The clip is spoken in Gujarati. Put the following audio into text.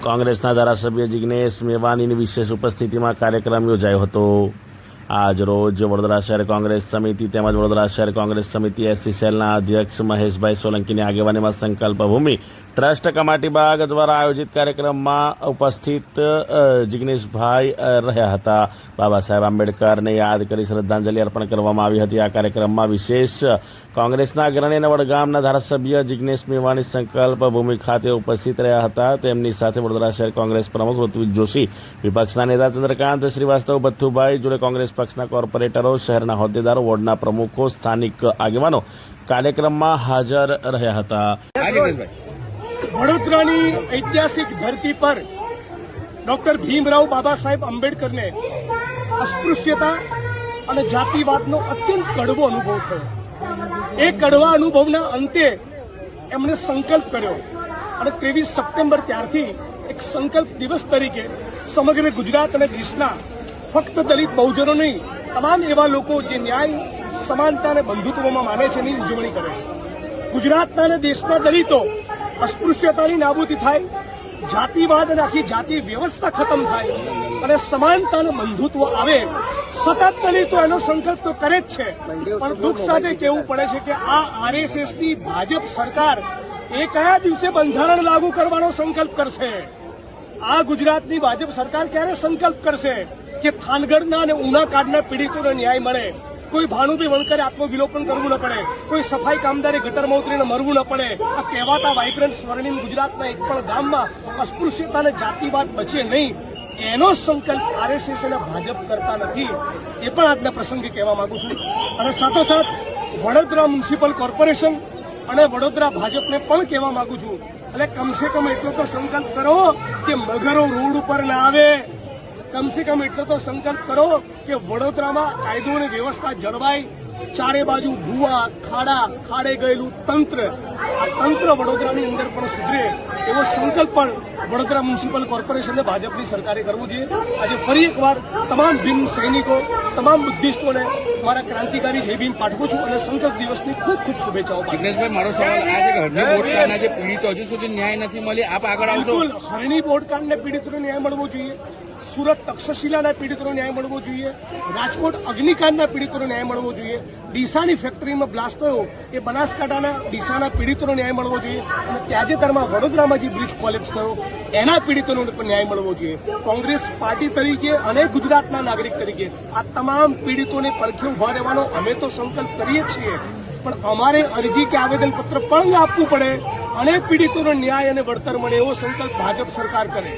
કોંગ્રેસના ધારાસભ્ય જિજ્ઞેશ મેવાનીની વિશેષ ઉપસ્થિતિમાં કાર્યક્રમ યોજાયો હતો. આજ રોજ વડોદરા શહેર કોંગ્રેસ સમિતિ તેમજ વડોદરા શહેર કોંગ્રેસ સમિતિ એસસી અધ્યક્ષ મહેશભાઈ સોલંકીની આગેવાનીમાં સંકલ્પ ભૂમિ ટ્રસ્ટ કમાટી બાગ દ્વારા આયોજિત કાર્યક્રમમાં ઉપસ્થિત જિગ્નેશભાઈ રહ્યા હતા. બાબા સાહેબ આંબેડકરને યાદ કરી શ્રદ્ધાંજલિ અર્પણ કરવામાં આવી હતી. આ કાર્યક્રમમાં વિશેષ કોંગ્રેસના અગ્રણી અને વડગામના ધારાસભ્ય જિગ્નેશ મેવાણી સંકલ્પ ભૂમિ ખાતે ઉપસ્થિત રહ્યા હતા. તેમની સાથે વડોદરા શહેર કોંગ્રેસ પ્રમુખ ઋત્વિક જોશી, વિપક્ષના નેતા ચંદ્રકાંત શ્રીવાસ્તવ, ભથ્થુભાઈ, જોડે કોંગ્રેસ પક્ષના કોર્પોરેટરો, શહેરના હોદ્દેદારો, વોર્ડના પ્રમુખો, સ્થાનિક આગેવાનો કાર્યક્રમમાં હાજર રહ્યા હતા. વડોદરાની ઐતિહાસિક ધરતી પર ડોક્ટર ભીમરાવ બાબા સાહેબ આંબેડકરને અસ્પૃશ્યતા અને જાતિવાદનો અત્યંત કડવો અનુભવ થયો. એ કડવા અનુભવના અંતે એમણે સંકલ્પ કર્યો અને ત્રેવીસ સપ્ટેમ્બર ત્યારથી એક સંકલ્પ દિવસ તરીકે સમગ્ર ગુજરાત અને દેશના ફક્ત દલિત બહુજનો નહીં, તમામ એવા લોકો જે ન્યાય, સમાનતા અને બંધુત્વમાં માને છે એની ઉજવણી કરે છે. ગુજરાતના અને દેશના દલિતો અસ્પૃશ્યતાની નાબૂદી થાય, જાતિવાદ અને આખી જાતિ વ્યવસ્થા ખતમ થાય અને સમાનતા અને બંધુત્વ આવે. સતત દલિતો એનો સંકલ્પ તો કરે જ છે, પણ દુઃખ સાથે કહેવું પડે છે કે આ આરએસએસની ભાજપ સરકાર એ કયા દિવસે બંધારણ લાગુ કરવાનો સંકલ્પ કરશે? આ ગુજરાતની ભાજપ સરકાર ક્યારે સંકલ્પ કરશે? કે થાનગઢના અને ઉના કાર્ડના પીડિતોને ન્યાય મળે. કોઈ ભાનુભાઈ વણકરે આત્મવિલોપન કરવું ન પડે. કોઈ સફાઈ કામદારે ગટરમાં ઉતરીને મરવું ન પડે. આ કહેવાતા વાઇબ્રન્ટ સ્વર્ણિમ ગુજરાતના એક પણ ગામમાં અસ્પૃશ્યતા અને જાતિવાદ બચે નહીં. એનો સંકલ્પ આરએસએસ અને ભાજપ કરતા નથી. એ પણ આજના પ્રસંગે કહેવા માંગુ છું. અને સાથોસાથ વડોદરા મ્યુનિસિપલ કોર્પોરેશન અને વડોદરા ભાજપને પણ કહેવા માંગુ છું. એટલે કમસે કમ એટલો તો સંકલ્પ કરો કે મગરો રોડ ઉપર ના આવે. કમસે કમ એટલો તો સંકલ્પ કરો કે વડોદરામાં કાયદો અને વ્યવસ્થા જળવાય. ચારે બાજુ ભૂવા ખાડા ખાડે ગયેલું તંત્ર. આ તંત્ર વડોદરાની અંદર પણ સુધરે. એવો સંકલ્પ પણ વડોદરા મ્યુનિસિપલ કોર્પોરેશનને ભાજપની સરકારે કરવું જોઈએ. આજે ફરી એકવાર તમામ ભીમ સૈનિકો તમામ બુદ્ધિસ્ટોને મારા ક્રાંતિકારી જય ભીમ પાઠવું છું અને સંકલ્પ દિવસની ખૂબ ખૂબ શુભેચ્છાઓ પાઠવું મારો સવાલ આ છે હરણી હરની બોટકાના જે પીડિતો હજુ સુધી ન્યાય નથી મળી આપ આગળ આવશો? હરણી બોર્ડકાંડને પીડિતોને ન્યાય મળવો જોઈએ. સુરત તક્ષશિલાના પીડિતોને ન્યાય મળવો જોઈએ, રાજકોટ અગ્નિકાંડના પીડિતોને ન્યાય મળવો જોઈએ, ડીસાની ફેક્ટરીમાં બ્લાસ્ટ થયો એ બનાસકાંઠાના ડીસાના પીડિતોને ન્યાય મળવો જોઈએ, અને તાજેતરમાં વડોદરામાં જે બ્રિજ કોલેપ્સ થયો, એના પીડિતોને પણ ન્યાય મળવો જોઈએ. કોંગ્રેસ પાર્ટી તરીકે અને ગુજરાતના નાગરિક તરીકે આ તમામ પીડિતોને પડખે ઊભા રહેવાનો અમે તો સંકલ્પ કરીએ છીએ. પણ અમારે અરજી કે આવેદનપત્ર પણ આપવું પડે, અને પીડિતોનો ન્યાય અને વળતર મળે એવો સંકલ્પ ભાજપ સરકાર કરે.